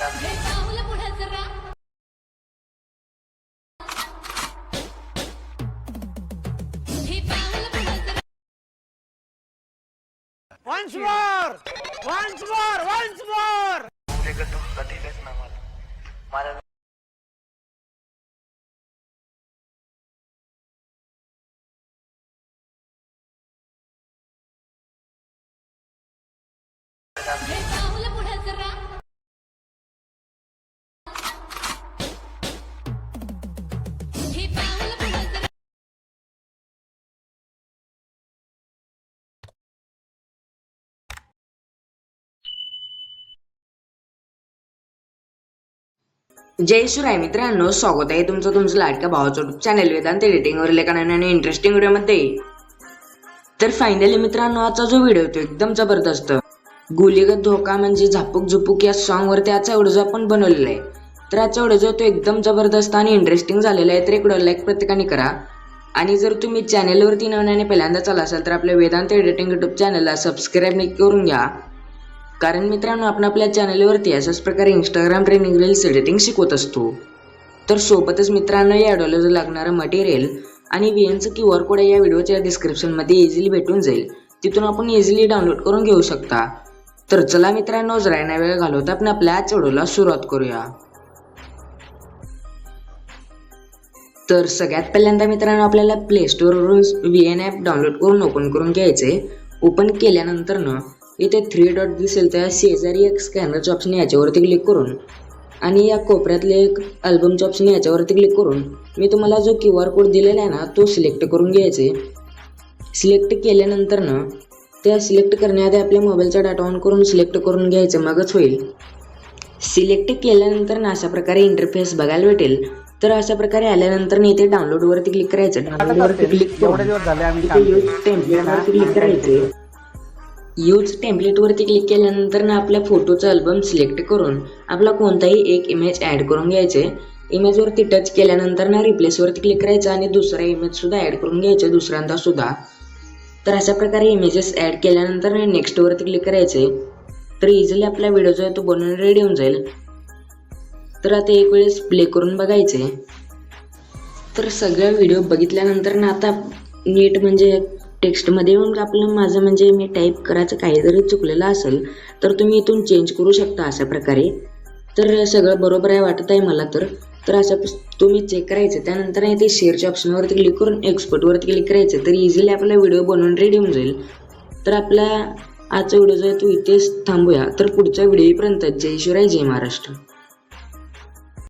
हे हे जरा Once more! Once more! Once more! जय शिवराय मित्रांनो स्वागत आहे तुमचं तुमचं लाडक्या भावाचं युट्यूब चॅनल वेदांत एडिटिंगवर एका नवीन आणि इंटरेस्टिंग व्हिडिओमध्ये तर फायनली मित्रांनो आजचा जो व्हिडिओ तो एकदम जबरदस्त. गुलीगत धोका म्हणजे झापूक झुपूक या सॉंगवर त्याचा व्हिडिओ जो आपण बनवलेला आहे तर आजचा व्हिडिओ जो तो एकदम जबरदस्त आणि इंटरेस्टिंग झालेला आहे. तर एक व्हिडिओ लाईक प्रत्येकाने करा. आणि जर तुम्ही चॅनलवरती नव्याने पहिल्यांदा चाला असाल तर आपल्या वेदांत एडिटिंग युट्यूब चॅनलला सबस्क्राईब नक्की करून घ्या. कारण मित्रांनो आपण आपल्या चॅनलवरती अशाच प्रकारे इंस्टाग्राम ट्रेनिंग रील्स एडिटिंग शिकवत असतो. तर सोबतच मित्रांनो या डॉलरला लागणारं मटेरियल आणि व्हीएनचं क्यू आर कोड या व्हिडिओच्या डिस्क्रिप्शनमध्ये इझिली भेटून जाईल. तिथून आपण इझिली डाउनलोड करून घेऊ शकता. तर चला मित्रांनो जरायना वेळ घालवता आपण आपल्या आजच्या व्हिडिओला सुरुवात करूया. तर सगळ्यात पहिल्यांदा मित्रांनो आपल्याला प्ले स्टोरवरून व्ही एन ॲप डाउनलोड करून ओपन करून घ्यायचे ओपन केल्यानंतर इथे थ्री डॉट दिसेल त्या शेजारी एक स्कॅनरचं ऑप्शन याच्यावरती क्लिक करून आणि या कोपऱ्यातले एक अल्बमचं ऑप्शन याच्यावरती क्लिक करून मी तुम्हाला जो क्यू आर कोड दिलेला आहे ना तो सिलेक्ट करून घ्यायचे. सिलेक्ट केल्यानंतर ना त्या सिलेक्ट करण्याआधी आपल्या मोबाईलचा डाटा ऑन करून सिलेक्ट करून घ्यायचं मगच होईल. सिलेक्ट केल्यानंतर ना अशा प्रकारे इंटरफेस बघायला भेटेल. तर अशा प्रकारे आल्यानंतर ना इथे डाउनलोड वरती क्लिक करायचं. डाउनलोड वरती क्लिक वरती क्लिक करायचे. यूज टेम्पलेटवरती क्लिक केल्यानंतर ना आपल्या फोटोचा अल्बम सिलेक्ट करून आपला कोणताही एक इमेज ॲड करून घ्यायचे. इमेजवरती टच केल्यानंतर ना रिप्लेसवरती क्लिक करायचं आणि दुसरा इमेजसुद्धा ॲड करून घ्यायचे दुसऱ्यांदासुद्धा तर अशा प्रकारे इमेजेस ॲड केल्यानंतर ना नेक्स्टवरती क्लिक करायचे. तर इझिली आपला व्हिडिओ जो आहे तो बनवून रेडी होऊन जाईल. तर आता एक वेळेस प्ले करून बघायचे. तर सगळं व्हिडिओ बघितल्यानंतर ना आता नीट म्हणजे टेक्स्टमध्ये येऊन आपलं माझं म्हणजे मी टाईप करायचं काही जरी चुकलेलं असेल तर तुम्ही इथून चेंज करू शकता अशा प्रकारे. तर सगळं बरोबर आहे वाटत आहे मला तर. तर असं तुम्ही चेक करायचं त्यानंतर आहे ते शेअरच्या ऑप्शनवरती क्लिक करून एक्सपोर्टवरती क्लिक करायचं तर इझिली आपला व्हिडिओ बनवून रेडी होऊन जाईल. तर आपला आजचा व्हिडिओ जो आहे तो इथेच थांबूया. तर पुढच्या व्हिडिओपर्यंत जय शिवराय जय महाराष्ट्र.